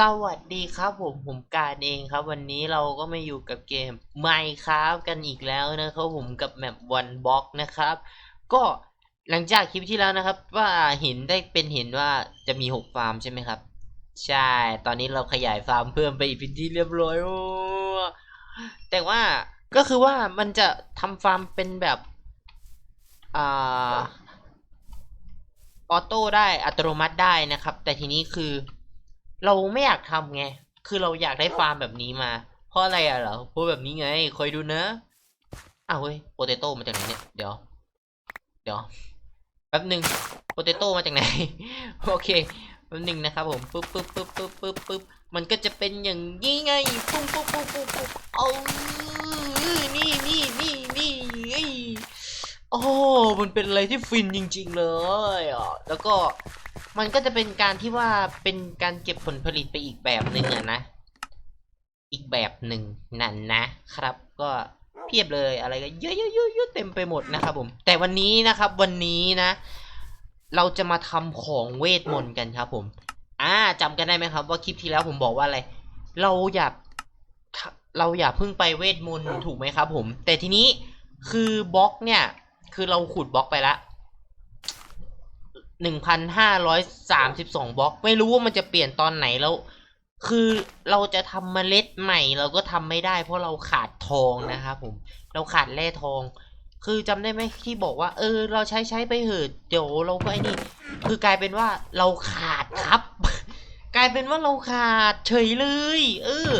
สวัสดีครับผมผมการเองครับ วันนี้เราก็มาอยู่กับเกม Minecraft กันอีกแล้วนะครับผมกับแมปวันบ็อกนะครับ ก็หลังจากคลิปที่แล้วนะครับ ว่าเห็นได้เป็นเห็นว่าจะมีหกฟาร์มใช่ไหมครับ ใช่ ตอนนี้เราขยายฟาร์มเพิ่มไปอีกเป็นที่เรียบร้อยโอ้แต่ว่าก็คือว่ามันจะทำฟาร์มเป็นแบบอ่าออโต้ได้อัตโนมัติได้นะครับ แต่ทีนี้คือ เราไม่อยากทำไง คือเราอยากได้ฟาร์มแบบนี้มา เพราะอะไรอะเหรอเพราะแบบนี้ไง คอยดูนะ อ้าวเฮ้ยโปเตโต้มาจากไหนเนี่ย เดี๋ยว เดี๋ยว แป๊บหนึ่งโปเตโต้มาจากไหน โอเค แป๊บหนึ่งนะครับผม ปึ๊บปึ๊บปึ๊บปึ๊บปึ๊บปึ๊บมันก็จะเป็นอย่างนี้ไง ปุ๊บปุ๊บปุ๊บปุ๊บปุ๊บเอานี่นี่นี่นี่เอ้ยโอ้ มันเป็นอะไรที่ฟินจริง ๆ เลยอะแล้วก็ มันก็จะเป็นการที่ว่าเป็นการเก็บผลผลิตไปอีกแบบหนึ่งอะนะ อีกแบบหนึ่งนั่นนะครับ ก็เพียบเลยอะไรก็เยอะๆเต็มไปหมดนะครับผม แต่วันนี้นะครับ วันนี้นะ เราจะมาทำของเวทมนต์กันครับ ผม อ่าจำกันได้ไหมครับ ว่าคลิปที่แล้วผมบอกว่าอะไร เราอย่าเราอย่าเพิ่งไปเวทมนต์ถูกไหมครับ ผม แต่ทีนี้คือบล็อกเนี่ย คือเราขุดบล็อกไปและ หนึ่งพันห้าร้อยสามสิบสองบล็อก ไม่รู้ว่ามันจะเปลี่ยนตอนไหนแล้ว คือเราจะทำเมล็ดใหม่เราก็ทำไม่ได้ เพราะเราขาดทองนะครับผม เราขาดแร่ทอง คือจำได้ไหมที่บอกว่า เออ เราใช้ใช้ไปเหอะเดี๋ยวเราก็ไอ้นี่ คือกลายเป็นว่าเราขาดครับ กลายเป็นว่าเราขาดเฉยเลย เออ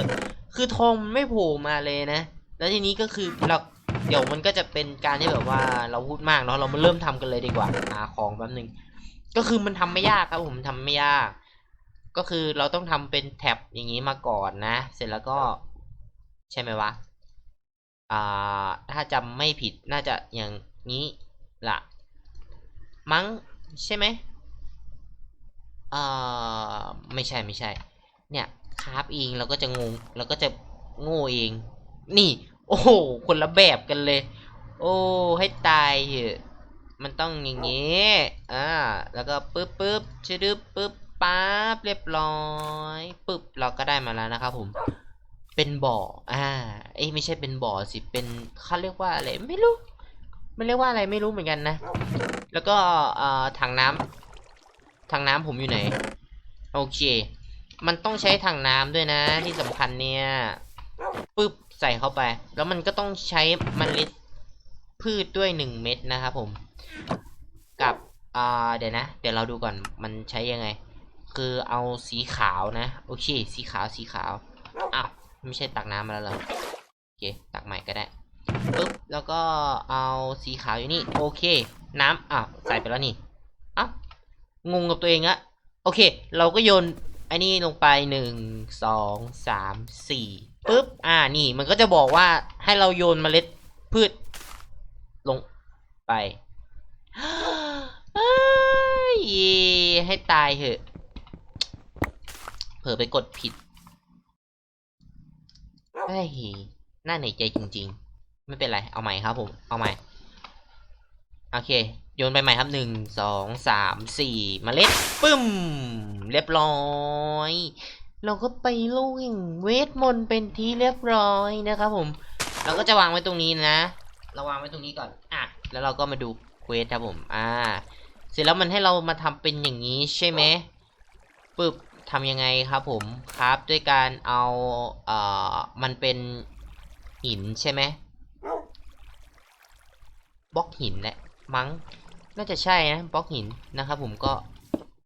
คือทองไม่โผล่มาเลยนะ แล้วทีนี้ก็คือเราเดี๋ยวมันก็จะเป็นการที่แบบว่าเราพูดมากเนาะเรามาเริ่มทำกันเลยดีกว่าหาของแป๊บหนึง ก็คือมันทำไม่ยากครับผมทำไม่ยาก ก็คือเราต้องทำเป็นแท็บอย่างนี้มาก่อนนะ เสร็จแล้วก็ ใช่ไหมวะอ่าถ้าจำไม่ผิดน่าจะอย่างนี้ละมั้งใช่ไหมอ่าไม่ใช่ไม่ใช่ เนี่ยคราฟเองเราก็จะงงเราก็จะโง่เอง นี่ โอ้โหคนละแบบกันเลย โอ้ให้ตายเถอะ มันต้องอย่างงี้อ่าแล้วก็ปึ๊บปึ๊บชะดึบปึ๊บปั๊บเรียบร้อยปึ๊บเราก็ได้มาแล้วนะครับผมเป็นบ่อ อ่า เอ้ไม่ใช่เป็นบ่อสิ เป็นเขาเรียกว่าอะไรไม่รู้ มันเรียกว่าอะไรไม่รู้เหมือนกันนะ แล้วก็เอ่อถังน้ำถังน้ำผมอยู่ไหน โอเค มันต้องใช้ถังน้ำด้วยนะ ที่สำคัญเนี่ยปึ๊บใส่เข้าไป แล้วมันก็ต้องใช้มเมล็ด พืชด้วยหนึ่งเม็ดนะครับผม กับอ่าเดี๋ยวนะ เดี๋ยวเราดูก่อนมันใช้ยังไง คือเอาสีขาวนะ โอเค สีขาวสีขาวอ้าวไม่ใช่ตักน้ำมาแล้วเหรอโอเค ตักใหม่ก็ได้ปึ๊บแล้วก็เอาสีขาวอยู่นี่โอเค น้ำอะใส่ไปแล้วนี่อ้าวงงกับตัวเองอะโอเค เราก็โยนไอ้นี่ลงไปหนึ่งสองสามสี่ปึ๊บอ่านี่มันก็จะบอกว่าให้เราโยนเมล็ดพืช ไปเอ้ให้ตายเหอะ เผลอไปกดผิดเฮ้ยน่าเหนใจจริง ๆ ไม่เป็นไร เอาใหม่ครับผม เอาใหม่ โอเค โยนไปใหม่ครับหนึ่งสองสามสี่เมล็ดปึ้ม เรียบร้อยเราก็ไปลุยเวทมนต์เป็นที่เรียบร้อยนะครับผม เราก็จะวางไว้ตรงนี้นะ เราวางไว้ตรงนี้ก่อน อะ แล้วเราก็มาดูเควสครับผมอ่า เสร็จแล้วมันให้เรามาทำเป็นอย่างนี้ใช่ไหมปึ๊บทำยังไงครับผมครับด้วยการเอาเอ่อมันเป็นหินใช่ไหมบล็อกหินแหละมั้งน่าจะใช่นะบล็อกหินนะครับผมก็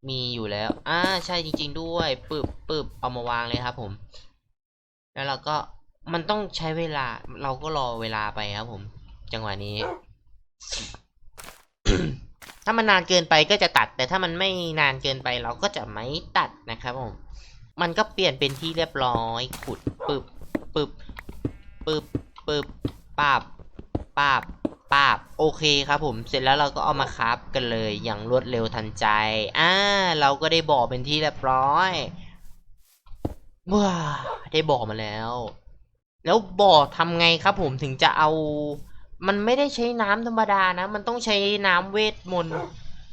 มีอยู่แล้วอ่าใช่จริง ๆ ด้วยปึ๊บปึ๊บเอามาวางเลยครับผม แล้วเราก็มันต้องใช้เวลาเราก็รอเวลาไปครับผม จังหวะนี้ ถ้ามันนานเกินไปก็จะตัด แต่ถ้ามันไม่นานเกินไปเราก็จะไม่ตัดนะครับผมมันก็เปลี่ยนเป็นที่เรียบร้อยขุดปึบปึบปึบปึบปาบปาบปาบโอเคครับผม เสร็จแล้วเราก็เอามาคับกันเลยอย่างรวดเร็วทันใจอ่าเราก็ได้บอกเป็นที่เรียบร้อยว้าได้บอกมาแล้ว แล้วบอกทำไงครับผมถึงจะเอา มันไม่ได้ใช้น้ำธรรมดานะ มันต้องใช้น้ำเวทมนต์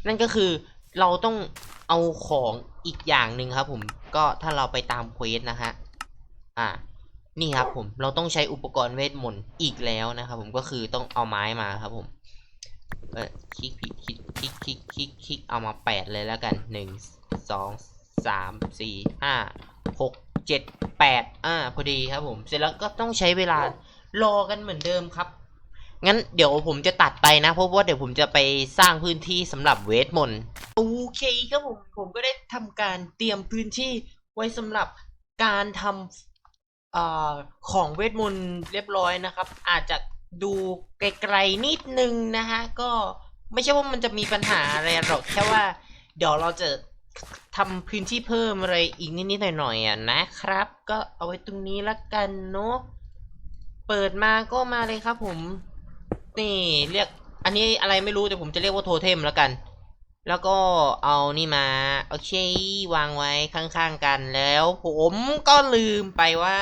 นั่นก็คือเราต้องเอาของอีกอย่างหนึ่งครับ ผมก็ถ้าเราไปตามเควสนะฮะอ่า นี่ครับผมเราต้องใช้อุปกรณ์เวทมนต์อีกแล้วนะครับ ผมก็คือต้องเอาไม้มาครับ ผมเออคลิกผิดคลิกคลิกคลิกคลิกคลิกเอามาแปดเลยแล้วกันหนึ่งสองสามสี่ห้าหกเจ็ดแปดอ่าพอดีครับผม เสร็จแล้วก็ต้องใช้เวลารอกันเหมือนเดิมครับ งั้นเดี๋ยวผมจะตัดไปนะ เพราะว่าเดี๋ยวผมจะไปสร้างพื้นที่สำหรับเวทมนต์โอเคครับผมผมก็ได้ทำการเตรียมพื้นที่ไว้สำหรับการทำอของเวทมนต์เรียบร้อยนะครับ อาจจะดูไกลๆนิดนึงนะฮะก็ไม่ใช่ว่ามันจะมีปัญหาอะไรหรอกแค่ว่าเดี๋ยวเราจะทำพื้นที่เพิ่มอะไรอีกนิดๆหน่อยๆอะนะครับ ก็เอาไว้ตรงนี้ละกันเนาะเปิดมาก็มาเลยครับผม นี่เรียกอันนี้อะไรไม่รู้แต่ผมจะเรียกว่าโทเทมแล้วกัน แล้วก็เอานี่มาโอเควางไว้ข้างๆกันแล้ว ผมก็ลืมไปว่า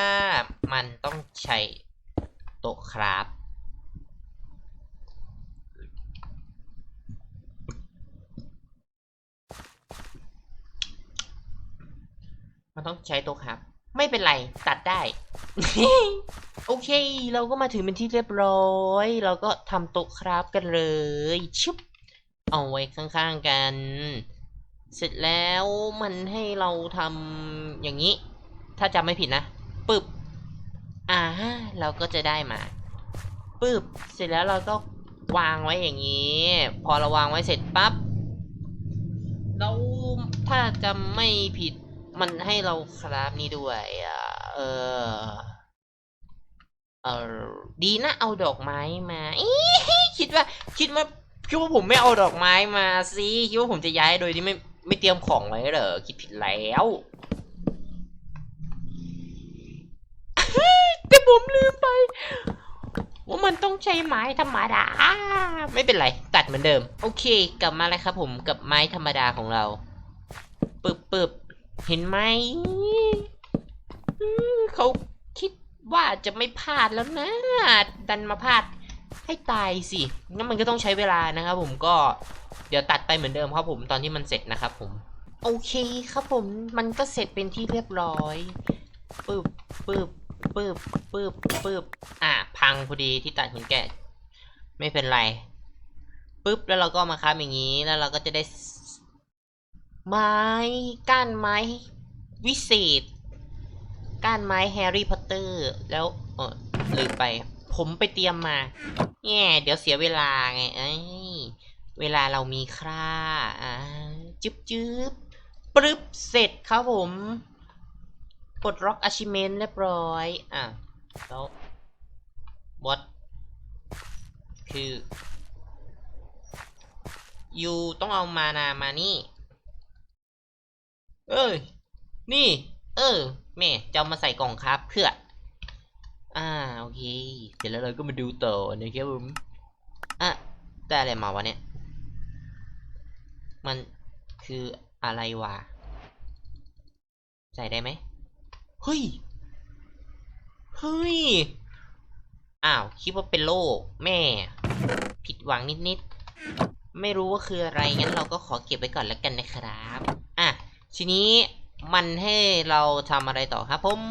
มันต้องใช้โต๊ะครับมันต้องใช้โต๊ะครับ ไม่เป็นไร ตัดได้ โอเค เราก็มาถึงเป็นที่เรียบร้อย เราก็ทำโต๊ะครับกันเลยชุบเอาไว้ข้างๆกัน เสร็จแล้วมันให้เราทำอย่างนี้ ถ้าจำไม่ผิดนะปึ๊บอ่าเราก็จะได้มาปึ๊บเสร็จแล้วเราก็วางไว้อย่างนี้ พอเราวางไว้เสร็จปั๊บเราถ้าจำไม่ผิด มันให้เราคราฟนี้ด้วยเออเออดีนะเอาดอกไม้มาอีคิดว่า คิดว่าคิดว่าผมไม่เอาดอกไม้มาสิคิดว่าผมจะย้ายโดยที่ไม่ไม่เตรียมของไว้เหรอคิดผิดแล้วแต่ผมลืมไป ว่ามันต้องใช้ไม้ธรรมดา ไม่เป็นไร ตัดเหมือนเดิม โอเค กลับมาแล้วครับผมกับไม้ธรรมดาของเรา ปึบปึบ เห็นไหมอืมเขาคิดว่าจะไม่พลาดแล้วนะ ดันมาพลาดให้ตายสิงั้นมันก็ต้องใช้เวลานะครับผมก็เดี๋ยวตัดไปเหมือนเดิมครับผมตอนที่มันเสร็จนะครับผม โอเคครับผมมันก็เสร็จเป็นที่เรียบร้อยปึ๊บปึ๊บปึ๊บปึ๊บปึ๊บอะพังพอดีที่ตัดหินแกะ ไม่เป็นไรปึ๊บแล้วเราก็มาค้าอย่างนี้แล้วเราก็จะได้ ไม้ก้านไม้วิเศษก้านไม้แฮร์รี่พอตเตอร์ แล้วเออลืมไป ผมไปเตรียมมาแง่เดี๋ยวเสียเวลาไงเอ้ยเวลาเรามีค่าอ่าจึ๊บจึ๊บปรึบเสร็จครับผมปลดล็อก achievement เรียบร้อย อะ แล้วบอสคือยูต้องเอามานามานี่ เอ้ยนี่ เออ แม่จะเอามาใส่กล่องครับเพื่อ อ่า โอเค เสร็จแล้วเราก็มาดูต่อนะครับผม อะ ได้อะไรมาวะเนี่ย มันคืออะไรวะ ใส่ได้ไหม เฮ้ย เฮ้ย อ้าว คิดว่าเป็นโล่แม่ ผิดหวังนิดๆ ไม่รู้ว่าคืออะไร งั้นเราก็ขอเก็บไว้ก่อนแล้วกันนะครับ ทีนี้มันให้เราทำอะไรต่อครับผม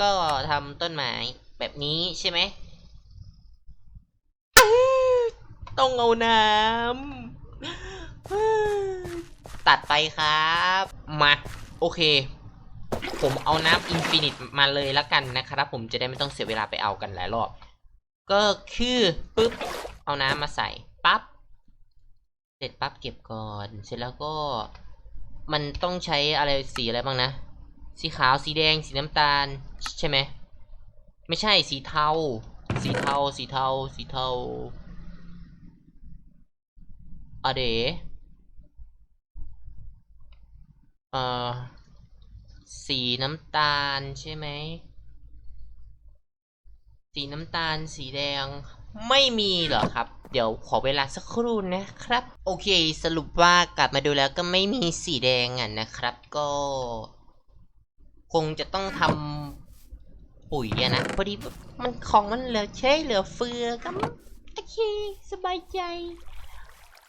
ก็ทำต้นไม้แบบนี้ใช่ไหมต้องเอาน้ำตัดไปครับ มาโอเค ผมเอาน้ำอินฟินิตมาเลยแล้วกันนะครับ ผมจะได้ไม่ต้องเสียเวลาไปเอากันหลายรอบ ก็คือปุ๊บ เอาน้ำมาใส่ปั๊บเสร็จปั๊บเก็บก่อน เสร็จแล้วก็ มันต้องใช้อะไรสีอะไรบ้างนะ สีขาวสีแดง สีน้ำตาล ใช่ไหม ไม่ใช่สีเทา สีเทา สีเทา สีเทาอะเดเอ่อ สีน้ำตาลใช่ไหม สีน้ำตาล สีแดง ไม่มีเหรอครับ เดี๋ยวขอเวลาสักครู่นะครับ โอเค สรุปว่ากลับมาดูแล้วก็ไม่มีสีแดงอะนะครับ ก็ คงจะต้องทำปุ๋ยอะนะ พอดีมันของมันเหลือใช้เหลือเฟือก็โอเค สบายใจ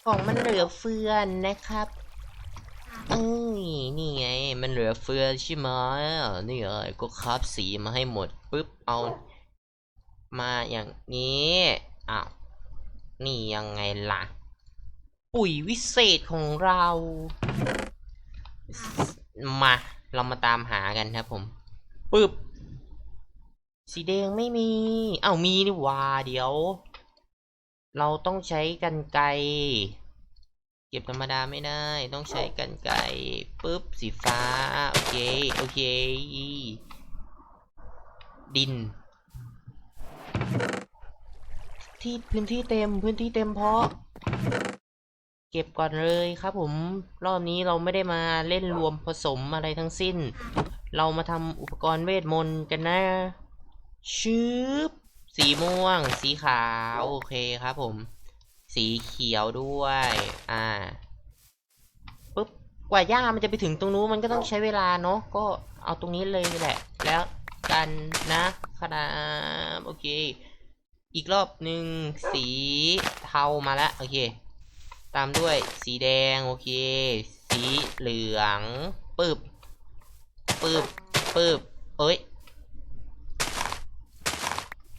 ของมันเหลือเฟือนะครับเอ้ยนี่ไง มันเหลือเฟือใช่ไหมนี่ไงก็คราบสีมาให้หมดปุ๊บเอา มาอย่างนี้อ้าวนี่ยังไงล่ะ ปุ๋ยวิเศษของเรา มา เรามาตามหากันครับผมปึ๊บสีแดงไม่มี เอ้ามีนี่ว่าเดี๋ยว เราต้องใช้กันไกเก็บธรรมดาไม่ได้ต้องใช้กันไกปึ๊บสีฟ้า โอเค โอเค ดิน ที่พื้นที่เต็มพื้นที่เต็มเพราะ เก็บก่อนเลยครับผม รอบนี้เราไม่ได้มาเล่นรวมผสมอะไรทั้งสิ้น เรามาทำอุปกรณ์เวทมนต์กันนะชืบสีม่วง สีขาว โอเคครับผม สีเขียวด้วย อ่าปุ๊บกว่าหญ้ามันจะไปถึงตรงนู้นมันก็ต้องใช้เวลาเนาะก็เอาตรงนี้เลยแหละ แล้ว กันนะครับโอเค อีกรอบหนึ่งสีเทามาแล้วโอเค ตามด้วยสีแดงโอเค สีเหลืองปึ๊บปึ๊บปึ๊บเอ้ย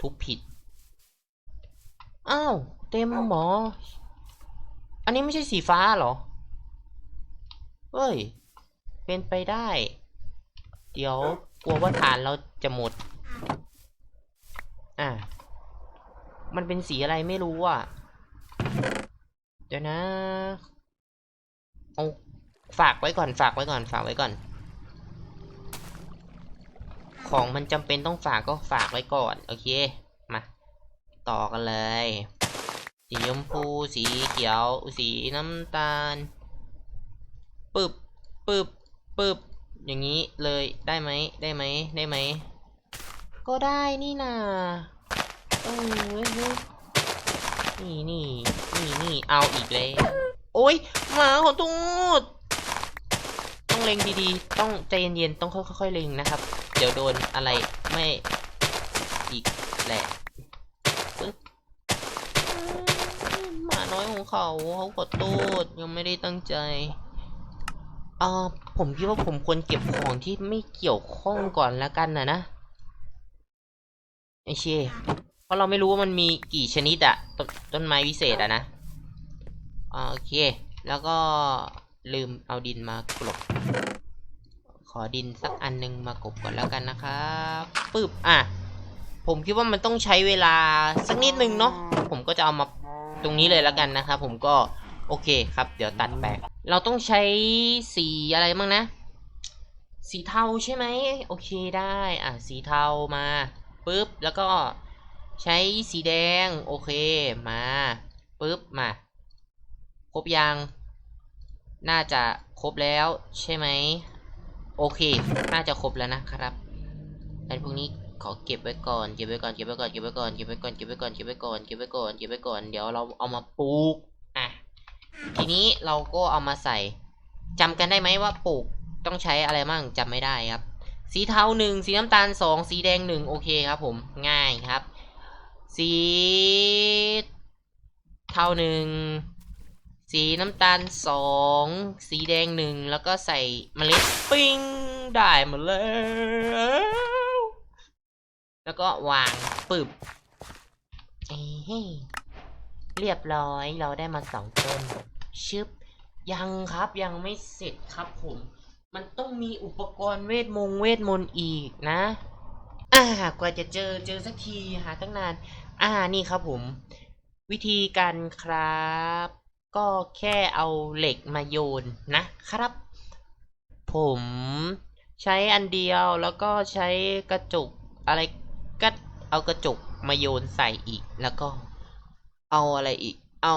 ทุบผิด อ้าว เต็มหมอ อันนี้ไม่ใช่สีฟ้าเหรอ เฮ้ย เป็นไปได้ เดี๋ยว กลัวว่าฐานเราจะหมด อะมันเป็นสีอะไรไม่รู้อะ เดี๋ยวนะ เอาฝากไว้ก่อน ฝากไว้ก่อน ฝากไว้ก่อน ของมันจำเป็นต้องฝากก็ฝากไว้ก่อน โอเค มา ต่อกันเลย สีชมพู สีเขียว สีน้ำตาล ปึ๊บปึ๊บปึ๊บ อย่างนี้เลยได้ไหมได้ไหมได้ไหม ก็ได้นี่นาเออเว้ยนี่นี่นี่นี่เอาอีกแล้วโอ๊ยหมาขอโทษต้องเล็งดีๆ ต้องใจเย็นๆ ต้องค่อยๆเล็งนะครับ เดี๋ยวโดนอะไรไม่อีกแหละปึ๊บหมาน้อยของเขาเขาขอโทษยังไม่ได้ตั้งใจอ่อ ผมคิดว่าผมควรเก็บของที่ไม่เกี่ยวข้องก่อนแล้วกันนะนะไอเชเพราะเราไม่รู้ว่ามันมีกี่ชนิดอะตต้นไม้วิเศษอะนะโอเค แล้วก็ลืมเอาดินมากลบ ขอดินสักอันหนึงมากบก่อนแล้วกันนะครับปึ๊บอะผมคิดว่ามันต้องใช้เวลาสักนิดนึงเนาะผมก็จะเอามาตรงนี้เลยแล้วกันนะครับผมก็โอเคครับ เดี๋ยวตัดแปะ เราต้องใช้สีอะไรบ้างนะ สีเทาใช่ไหมโอเคได้ อะ สีเทามาปุ๊บ แล้วก็ใช้สีแดง โอเค มาปุ๊บ มา ครบยัง น่าจะครบแล้วใช่ไหม โอเค น่าจะครบแล้วนะครับอันพวกนี้ขอเก็บไว้ก่อน เก็บไว้ก่อน เก็บไว้ก่อน เก็บไว้ก่อน เก็บไว้ก่อน เก็บไว้ก่อน เก็บไว้ก่อน เก็บไว้ก่อน เก็บไว้ก่อน เดี๋ยวเราเอามาปลูก อะ ทีนี้เราก็เอามาใส่จำกันได้ไหมว่าปลูกต้องใช้อะไรมั่งจำไม่ได้ครับ สีเทาหนึ่งสีน้ำตาลสองสีแดงหนึ่งโอเคครับผมง่ายครับ สีเทาหนึ่งสีน้ำตาลสองสีแดงหนึ่งแล้วก็ใส่เมล็ดปิ้งได้หมดแล้ว แล้วก็วางปึบ เรียบร้อยเราได้มาสองต้น ชึบ ยังครับยังไม่เสร็จครับผม มันต้องมีอุปกรณ์เวทมงเวทมนต์อีกนะอ่ากว่าจะเจอเจอสักทีหาตั้งนาน อ่านี่ครับผม วิธีการครับ ก็แค่เอาเหล็กมาโยนนะครับ ผมใช้อันเดียวแล้วก็ใช้กระจกอะไรก็เอากระจกมาโยนใส่อีกแล้วก็ เอาอะไรอีก เอา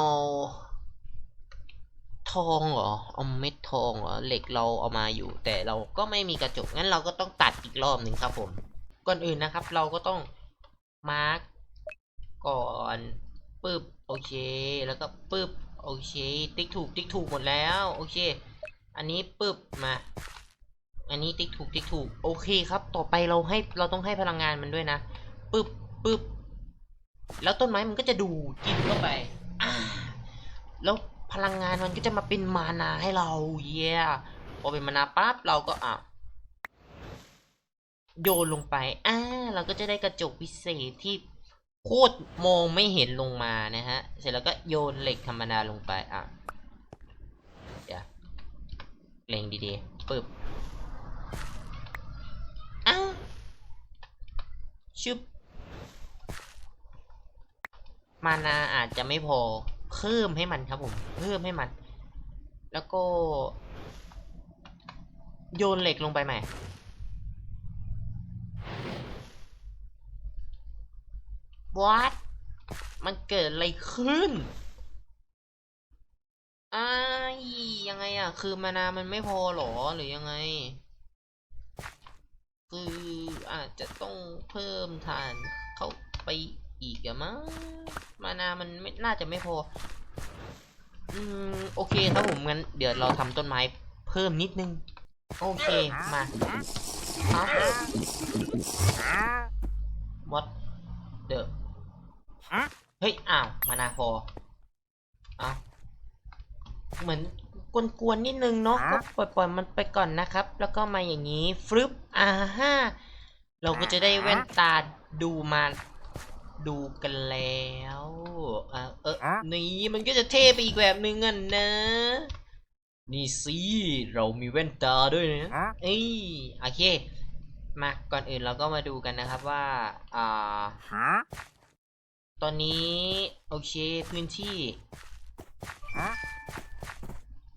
ทองเหรอ เอาเม็ดทองเหรอ เหล็กเราเอามาอยู่ แต่เราก็ไม่มีกระจก งั้นเราก็ต้องตัดอีกรอบหนึ่งครับผม ก่อนอื่นนะครับ เราก็ต้องมาร์กก่อนปึ๊บ โอเค แล้วก็ปึ๊บ โอเค ติ๊กถูก ติ๊กถูกหมดแล้ว โอเค อันนี้ปึ๊บ มา อันนี้ติ๊กถูก ติ๊กถูก โอเคครับ ต่อไปเราให้ เราต้องให้พลังงานมันด้วยนะปึ๊บปึ๊บ แล้วต้นไม้มันก็จะดูดกินเข้าไปอ่าแล้วพลังงานมันก็จะมาเป็นมานาให้เราเย้พอเป็นมานาปั๊บเราก็อะโยนลงไปอ่าเราก็จะได้กระจกพิเศษที่โคตรมองไม่เห็นลงมานะฮะ เสร็จแล้วก็โยนเหล็กธรรมดาลงไปอะเดี๋ยวเล็งดีๆปึ๊บอ้าวชึบ มานาอาจจะไม่พอเพิ่มให้มันครับผม เพิ่มให้มัน แล้วก็ โยนเหล็กลงไปใหม่ วัดมันเกิดอะไรขึ้นอ้ายยังไงอะ คือมานามันไม่พอหรอหรือยังไง คืออาจจะต้องเพิ่มฐานเข้าไป อีกอะมั้งมานามันไม่น่าจะไม่พอ อืมโอเคครับผมงั้นเดี๋ยวเราทำต้นไม้เพิ่มนิดนึง โอเคมาครับมดเดอะเฮ้ยอ้าวมานาพออ้าวเหมือนกวนๆนิดนึงเนาะก็ปล่อยๆมันไปก่อนนะครับ แล้วก็มาอย่างนี้ฟรึบอ่าฮ่าเราก็จะได้แว่นตาดูมา ดูกันแล้วอ่าเออฮะนี่มันก็จะเท่ไปอีกแบบนึงอะนะ นี่สิเรามีแว่นตาด้วยนะ ฮะเอ้ยโอเค มาก่อนอื่นเราก็มาดูกันนะครับว่าอ่า ฮะตอนนี้ โอเคพื้นที่ ฮะ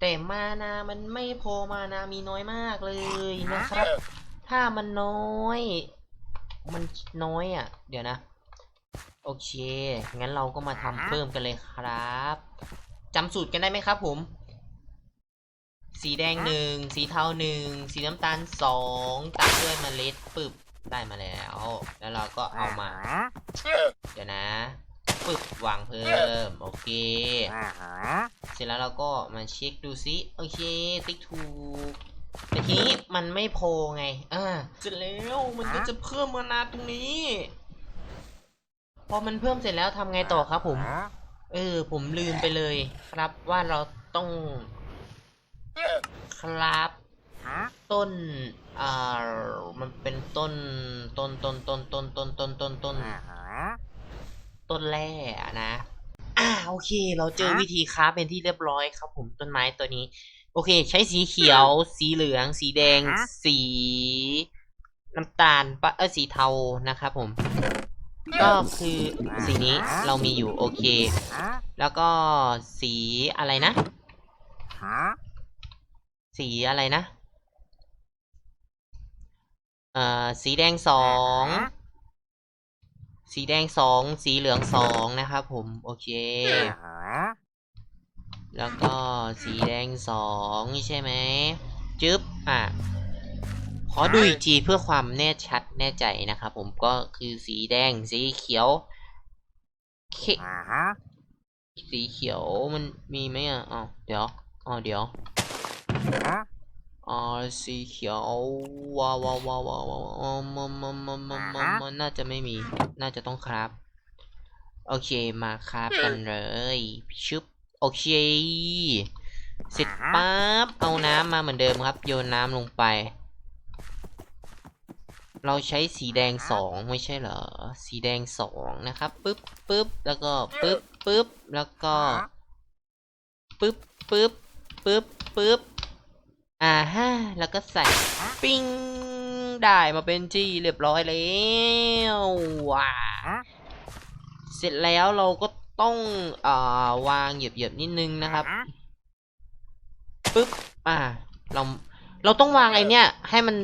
แต่มานามันไม่พอมานามีน้อยมากเลยนะครับ ถ้ามันน้อย มันน้อยอะ เดี๋ยวนะ โอเค งั้นเราก็มาทำเพิ่มกันเลยครับจำสูตรกันได้ไหมครับผม สีแดงหนึ่ง สีเทาหนึ่ง สีน้ำตาลสองตามด้วยเมล็ดปึ๊บได้มาแล้ว แล้วเราก็เอามา เดี๋ยวนะปึ๊บวางเพิ่ม โอเคอ่าฮะเสร็จแล้วเราก็มาเช็คดูซิ โอเค ติ๊กถูกแต่ทีนี้มันไม่พอไง อ่าเสร็จแล้วมันก็จะเพิ่มมานาตรงนี้ พอมันเพิ่มเสร็จแล้วทำไงต่อครับ ผม เออ ผมลืมไปเลย ครับว่าเราต้องครับฮะต้นอ่ามันเป็นต้นต้นต้นต้นต้นต้นต้นต้นต้นอ่าฮะต้นแร่อะนะอ่าโอเค เราเจอฮะวิธีค้าเป็นที่เรียบร้อยครับ ผมต้นไม้ตัวนี้ โอเค ใช้สีเขียว สีเหลือง สีแดง สีน้ำตาลปะเออสีเทานะครับผม ก็คือสีนี้เรามีอยู่โอเค แล้วก็สีอะไรนะ สีอะไรนะ เอ่อ สีแดงสอง สีแดงสอง สีเหลืองสองนะครับผม โอเค แล้วก็สีแดงสองใช่ไหมจึ๊บ อะ ขอดูอีกทีเพื่อความแน่ชัดแน่ใจนะครับผมก็คือสีแดงสีเขียวเคอ่าฮะสีเขียวมันมีไหมอะอ๋อเดี๋ยวอ๋อเดี๋ยวฮะอ๋อสีเขียวว้าวว้าวว้าวว้าวว้าวอ๋อมันมันมันมันมันมันน่าจะไม่มี น่าจะต้องครับ โอเคมาครับกันเลยชึบโอเคเสร็จปั๊บเอาน้ำมาเหมือนเดิมครับ โยนน้ำลงไป เราใช้สีแดงสองไม่ใช่เหรอ สีแดงสองนะครับปึ๊บปึ๊บแล้วก็ปึ๊บปึ๊บแล้วก็ปึ๊บปึ๊บปึ๊บปึ๊บอ่าฮะแล้วก็ใส่ปิ้งได้มาเป็นที่เรียบร้อยแล้วว้าฮะเสร็จแล้วเราก็ต้องอ่าวางเหยียบๆนิดนึงนะครับฮะปึ๊บอ่าเราเราต้องวางไอเนี้ยให้มัน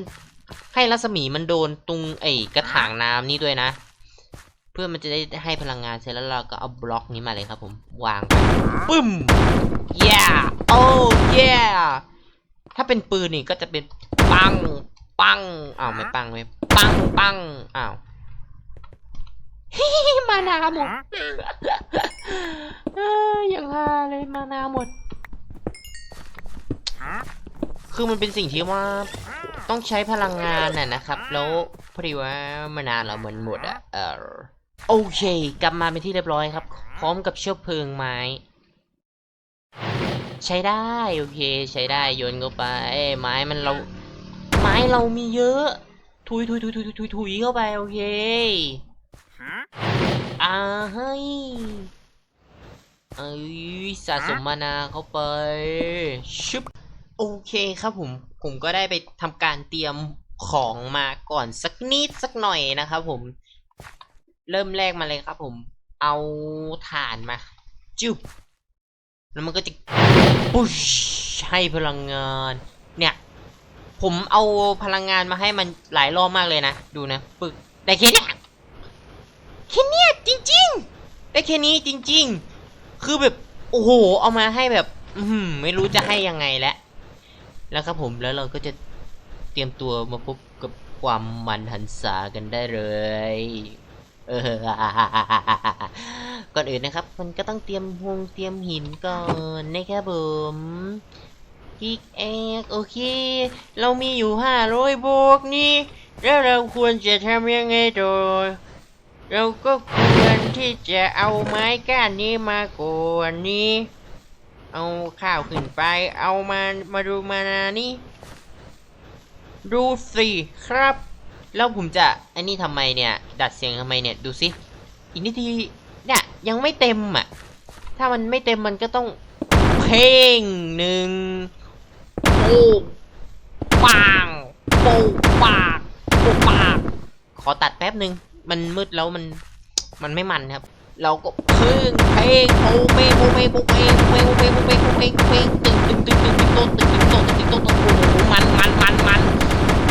ให้รัศมีมันโดนตรงไอ้กระถางน้ำนี่ด้วยนะ เพื่อมันจะได้ให้พลังงานเสร็จแล้วเราก็เอาบล็อกนี้มาเลยครับผม วางปึ้ม yeah โอ้ yeah ถ้าเป็นปืนนี่ก็จะเป็นปังปังอ้าวไม่ปังไม่ปังปังอ้าวมานาหมดอย่างฮาเลยมานาหมด คือมันเป็นสิ่งที่ว่าต้องใช้พลังงานน่ะนะครับ แล้วพอดีว่ามานานเราเหมือนหมดอะเออโอเค กลับมาเป็นที่เรียบร้อยครับ พร้อมกับเชื้อเพลิงไม้ ใช้ได้ โอเค ใช้ได้โยนเข้าไปไม้มันเรา ไม้เรามีเยอะทุยทุยทุยทุยทุยทุยเข้าไปโอเคฮะอ่าเฮ้ยเอ้ยสะสมมานาเข้าไปชึบ โอเคครับผมผมก็ได้ไปทำการเตรียมของมาก่อนสักนิดสักหน่อยนะครับผม เริ่มแรกมาเลยครับผม เอาถ่านมา จุบแล้วมันก็จะปุ๊ชให้พลังงาน เนี่ย ผมเอาพลังงานมาให้มันหลายรอบมากเลยนะ ดูนะปึกแต่แค่เนี้ยแค่เนี้ยจริง ๆ ได้แค่นี้จริง ๆ คือแบบ โอ้โห เอามาให้แบบ อืไม่รู้จะให้ยังไงแล้ว แล้วครับผมแล้วเราก็จะเตรียมตัวมาพบกับความมันหันษากันได้เลยเออก่อนอื่นนะครับ มันก็ต้องเตรียมหงเตรียมหินก่อนนะครับผมกิกแอกโอเค เรามีอยู่ห้าร้อยบวกนี่แล้วเราควรจะทำยังไงต่อเราก็ควรที่จะเอาไม้ก้านนี้มาก่อนนี้ เอาข้าวขึ้นไป เอามา มาดูมานานี่ ดูสิครับ แล้วผมจะอันนี้ทำไมเนี่ย ดัดเสียงทำไมเนี่ย ดูสิ อีกนิดทีเนี่ยยังไม่เต็มอะ ถ้ามันไม่เต็มมันก็ต้อง เพลงหนึ่งโป๊กปังโป๊กปากโป๊กปาก ขอตัดแป๊บหนึ่ง มันมืดแล้วมัน มันไม่มันครับ เราก็พึ่งเพลงโอเมโอเมโอเมโอเมโอเมโอเมโอเมเพลงตึงตึงตึงตึงตึงโตตึงตึงโตตึงตึงโตโอ้โหมันมันมันมัน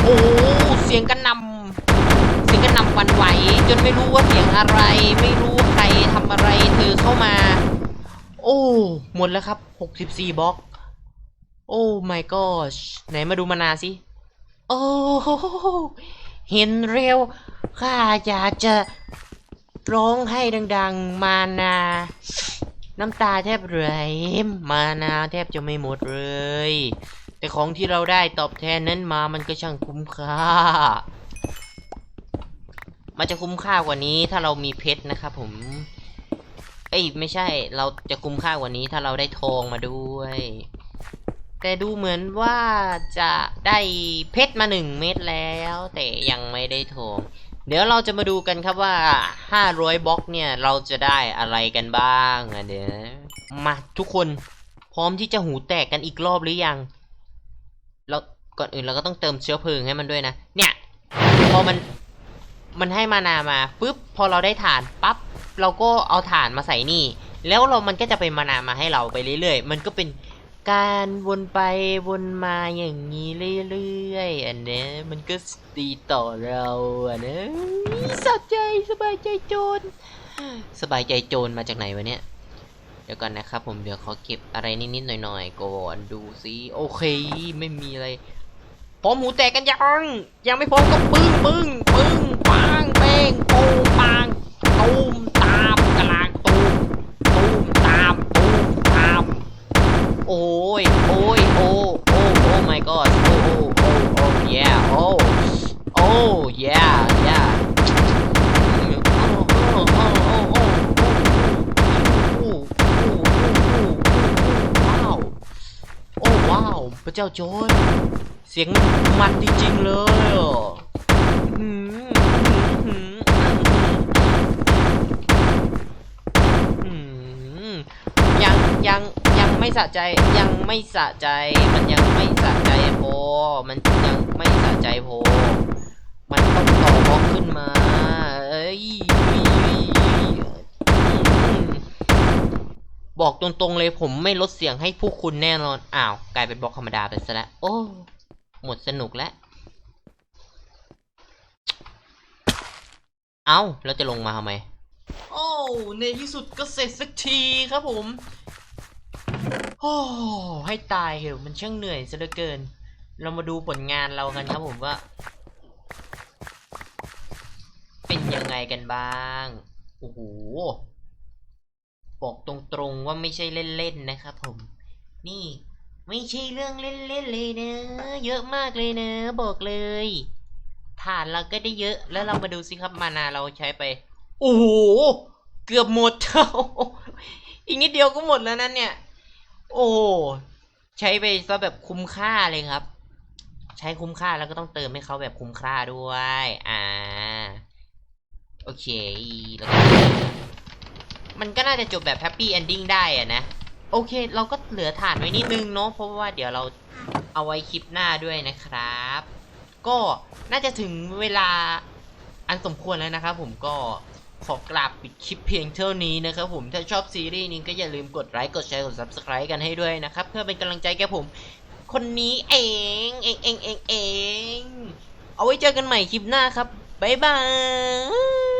โอ้เสียงกันนำเสียงกันนำวันไหว จนไม่รู้ว่าเสียงอะไร ไม่รู้ใครทำอะไรเธอเข้ามา โอ้หมดแล้วครับ64บล็อก โอ้ my gosh ไหนมาดูมานาสิโอ้เห็นเร็วข้าอยากจะ ร้องให้ดัง ๆ มานา น้ำตาแทบไหลมานาแทบจะไม่หมดเลย แต่ของที่เราได้ตอบแทนนั้นมามันก็ช่างคุ้มค่า มันจะคุ้มค่ากว่านี้ถ้าเรามีเพชรนะครับผม เอ้ยไม่ใช่เราจะคุ้มค่ากว่านี้ถ้าเราได้ทองมาด้วย แต่ดูเหมือนว่าจะได้เพชรมาหนึ่งเม็ดแล้ว แต่ยังไม่ได้ทอง เดี๋ยวเราจะมาดูกันครับว่า 500บล็อกเนี่ยเราจะได้อะไรกันบ้างอะเดี๋ยวมาทุกคนพร้อมที่จะหูแตกกันอีกรอบหรือยังเราก่อนอื่นเราก็ต้องเติมเชื้อเพลิงให้มันด้วยนะ เนี่ยพอมันมันให้มานามาปุ๊บพอเราได้ฐานปั๊บเราก็เอาฐานมาใส่นี่ แล้วเรามันก็จะเป็นมานามาให้เราไปเรื่อยๆ มันก็เป็น การวนไปวนมาอย่างนี้เรื่อยๆอันเนี้ยมันก็ดีต่อเราอะนะสะใจสบายใจโจรสบายใจโจรมาจากไหนวะเนี่ยเดี๋ยวก่อนนะครับ ผมเดี๋ยวขอเก็บอะไรนิดๆหน่อยๆก่อนดูสิโอเคไม่มีอะไรพร้อมหูแตกกันยังยังไม่พร้อมก็ปึ้งปึ้งปึ้งปังเป้งโปงปัง จ้าโจรเสียงมันจริงๆเลยหือยังยังยังไม่สะใจยังไม่สะใจ มันยังไม่สะใจพอมันยังไม่สะใจพอมันต้องต่อบล็อกขึ้นมา เอ้ย บอกตรงๆเลยผมไม่ลดเสียงให้ผู้คุณแน่นอน อ้าว กลายเป็นบล็อกธรรมดาไปซะแล้ว โอ้ หมดสนุกแล้ว เอาแล้วจะลงมาทำไม โอ้ ในที่สุดก็เสร็จสักทีครับผม โอ้ ให้ตายเหอะมันช่างเหนื่อยซะเหลือเกิน เรามาดูผลงานเรากันครับผมว่า เป็นยังไงกันบ้าง โอ้โห บอกตรงๆว่าไม่ใช่เล่นๆนะครับผม นี่ไม่ใช่เรื่องเล่นๆเลยนะ เยอะมากเลยนะ บอกเลยฐานเราก็ได้เยอะ แล้วเรามาดูสิครับมานาเราใช้ไป โอ้โห เกือบหมดอีกนิดเดียวก็หมดแล้วนั่นเนี่ย โอ้ใช้ไปซะแบบคุ้มค่าเลยครับ ใช้คุ้มค่าแล้วก็ต้องเติมให้เขาแบบคุ้มค่าด้วย อ่า โอเคแล้วก็ มันก็น่าจะจบแบบแฮปปี้เอนดิ้งได้อะนะ โอเค เราก็เหลือฐานไว้นิดนึงเนาะเพราะว่าเดี๋ยวเราเอาไว้คลิปหน้าด้วยนะครับ ก็น่าจะถึงเวลาอันสมควรแล้วนะครับผมก็ขอกราบปิดคลิปเพียงเท่านี้นะครับผม ถ้าชอบซีรีส์นี้ก็อย่าลืมกดไลค์กดแชร์กด subscribe กันให้ด้วยนะครับ เพื่อเป็นกำลังใจแก่ผม คนนี้เองเองเองเองเองเอาไว้เจอกันใหม่คลิปหน้าครับ บ๊ายบาย